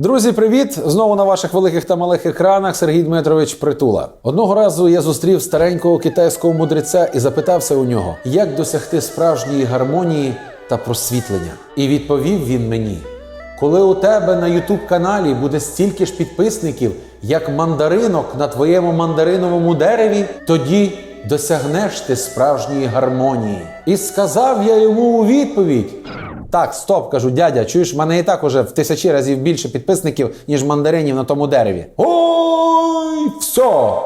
Друзі, привіт! Знову на ваших великих та малих екранах Сергій Дмитрович Притула. Одного разу я зустрів старенького китайського мудреця і запитався у нього, як досягти справжньої гармонії та просвітлення. І відповів він мені: коли у тебе на Ютуб каналі буде стільки ж підписників, як мандаринок на твоєму мандариновому дереві, тоді досягнеш ти справжньої гармонії. І сказав я йому у відповідь. Так, стоп, кажу, дядя, чуєш, в мене і так уже в тисячі разів більше підписників, ніж мандаринів на тому дереві. Ой, все!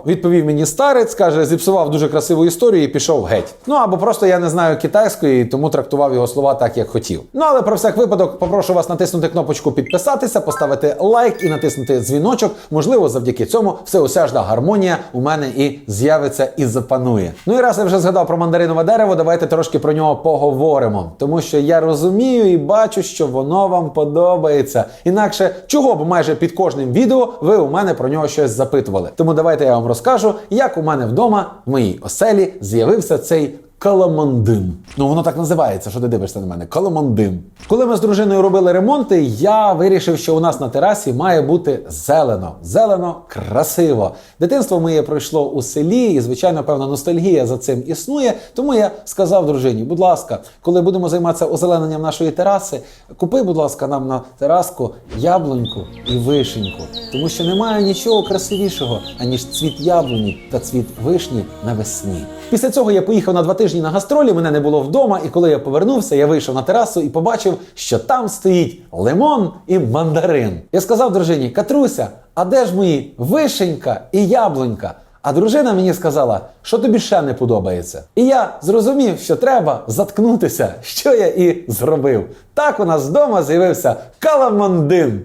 Відповів мені старець, каже, зіпсував дуже красиву історію і пішов геть. Ну або просто я не знаю китайської, тому трактував його слова так, як хотів. Ну але про всяк випадок попрошу вас натиснути кнопочку підписатися, поставити лайк і натиснути дзвіночок. Можливо, завдяки цьому всеосяжна гармонія у мене і з'явиться і запанує. Ну і раз я вже згадав про мандаринове дерево, давайте трошки про нього поговоримо. Тому що я розумію і бачу, що воно вам подобається. Інакше чого б майже під кожним відео ви у мене про нього щось запитували. Тому давайте я вам розкажу, як у мене вдома в моїй оселі з'явився цей Каламандин. Ну воно так називається, що ти дивишся на мене. Каламандин. Коли ми з дружиною робили ремонти, я вирішив, що у нас на терасі має бути зелено. Зелено, красиво. Дитинство моє пройшло у селі, і, звичайно, певна ностальгія за цим існує. Тому я сказав дружині: будь ласка, коли будемо займатися озелененням нашої тераси, купи, будь ласка, нам на тераску яблуньку і вишеньку. Тому що немає нічого красивішого, аніж цвіт яблуні та цвіт вишні навесні. Після цього я поїхав на два тижні на гастролі, мене не було вдома, і коли я повернувся, я вийшов на терасу і побачив, що там стоїть лимон і мандарин. Я сказав дружині: Катруся, а де ж мої вишенька і яблунька? А дружина мені сказала, що тобі ще не подобається. І я зрозумів, що треба заткнутися, що я і зробив. Так у нас вдома з'явився каламандин.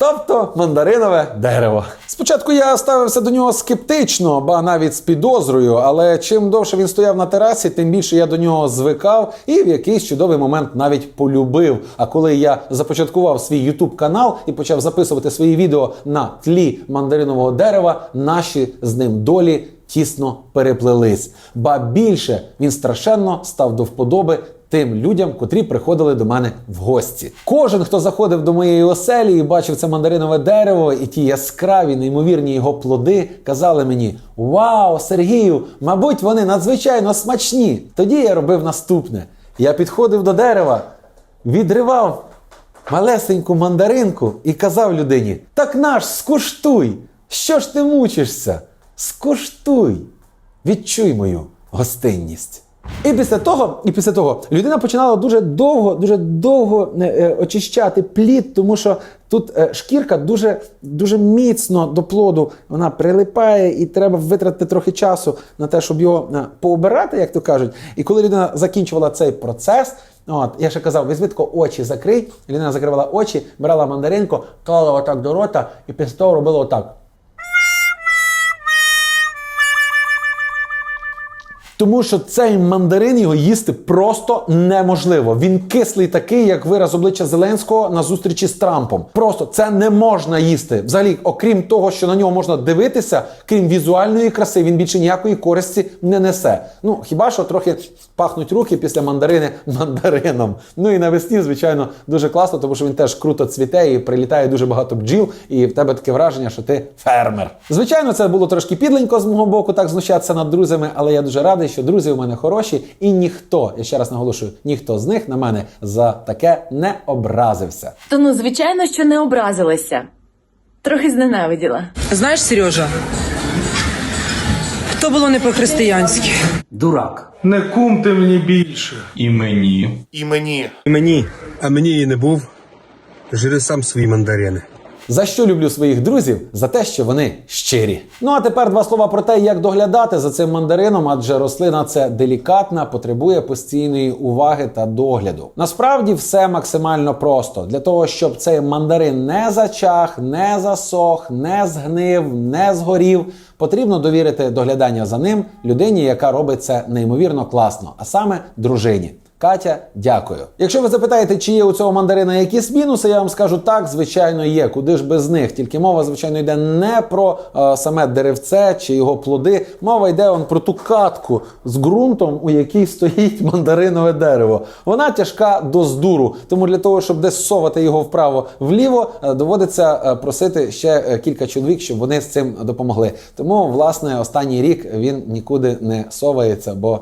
Тобто мандаринове дерево. Спочатку я ставився до нього скептично, ба навіть з підозрою, але чим довше він стояв на терасі, тим більше я до нього звикав і в якийсь чудовий момент навіть полюбив. А коли я започаткував свій YouTube канал і почав записувати свої відео на тлі мандаринового дерева, наші з ним долі тісно переплелись. Ба більше він страшенно став до вподоби тим людям, котрі приходили до мене в гості. Кожен, хто заходив до моєї оселі і бачив це мандаринове дерево і ті яскраві, неймовірні його плоди, казали мені: Вау, Сергію, мабуть, вони надзвичайно смачні. Тоді я робив наступне: я підходив до дерева, відривав малесеньку мандаринку і казав людині: Так наш, скуштуй! Що ж ти мучишся? Скуштуй! Відчуй мою гостинність. І після того, і після того людина починала дуже довго, дуже довго е, е, очищати плід, тому що тут е, шкірка дуже, дуже міцно до плоду вона прилипає, і треба витратити трохи часу на те, щоб його пообирати, як то кажуть. І коли людина закінчувала цей процес, От, я ще казав, візьми тако очі закрий. Людина закривала очі, брала мандаринку, клала отак до рота і після того робила отак. Тому що цей мандарин його їсти просто неможливо. Він кислий такий, як вираз обличчя Зеленського на зустрічі з Трампом. Просто це не можна їсти. Взагалі, окрім того, що на нього можна дивитися, крім візуальної краси, він більше ніякої користі не несе. Ну хіба що трохи пахнуть руки після мандарини мандарином. Ну і навесні, звичайно, дуже класно, тому що він теж круто цвіте і прилітає дуже багато бджіл, і в тебе таке враження, що ти фермер. Звичайно, це було трошки підленько з мого боку, так знущатися над друзями, але я дуже радий, що друзі у мене хороші, і ніхто, я ще раз наголошую, ніхто з них на мене за таке не образився. То ну, звичайно, що не образилася. Трохи зненавиділа. Знаєш, Сережа, то було не по-християнськи. Дурак. Не кумте мені більше. І мені. І мені. І мені, а мені і не був. Жири сам свої мандарини. За що люблю своїх друзів? За те, що вони щирі. Ну а тепер два слова про те, як доглядати за цим мандарином, адже рослина це делікатна, потребує постійної уваги та догляду. Насправді все максимально просто для того, щоб цей мандарин не зачах, не засох, не згнив, не згорів. Потрібно довірити доглядання за ним людині, яка робить це неймовірно класно, а саме дружині. Катя, дякую. Якщо ви запитаєте, чи є у цього мандарина якісь мінуси, я вам скажу так, звичайно, є. Куди ж без них? Тільки мова, звичайно, йде не про е, саме деревце чи його плоди. Мова йде он про ту катку з ґрунтом, у якій стоїть мандаринове дерево. Вона тяжка до здуру. Тому для того, щоб десь совати його вправо-вліво, е, доводиться е, просити ще е, кілька чоловік, щоб вони з цим допомогли. Тому, власне, останній рік він нікуди не совається, бо.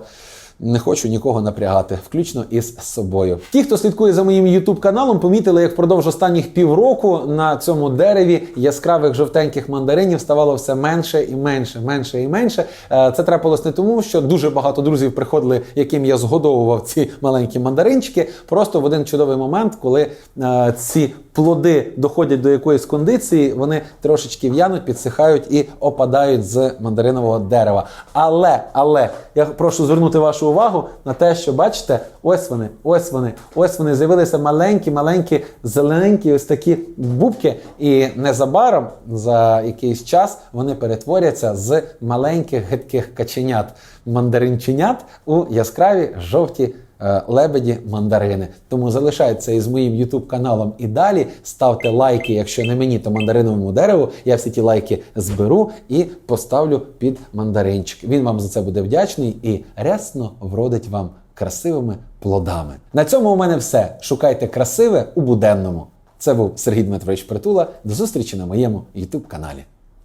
Не хочу нікого напрягати, включно із собою. Ті, хто слідкує за моїм youtube каналом, помітили, як впродовж останніх півроку на цьому дереві яскравих жовтеньких мандаринів ставало все менше і менше, менше і менше. Е, Це трапилось не тому, що дуже багато друзів приходили, яким я згодовував ці маленькі мандаринчики. Просто в один чудовий момент, коли е, ці плоди доходять до якоїсь кондиції, вони трошечки в'януть, підсихають і опадають з мандаринового дерева. Але, але я прошу звернути вашу увагу на те, що бачите, ось вони, ось вони, ось вони з'явилися маленькі, маленькі, зелененькі, ось такі бубки. І незабаром за якийсь час вони перетворяться з маленьких гидких каченят, мандаринченят у яскраві жовті лебеді мандарини. Тому залишайтеся із моїм YouTube каналом і далі. Ставте лайки, якщо не мені, то мандариновому дереву. Я всі ті лайки зберу і поставлю під мандаринчик. Він вам за це буде вдячний і рясно вродить вам красивими плодами. На цьому у мене все. Шукайте красиве у буденному. Це був Сергій Дмитрович Притула. До зустрічі на моєму YouTube каналі.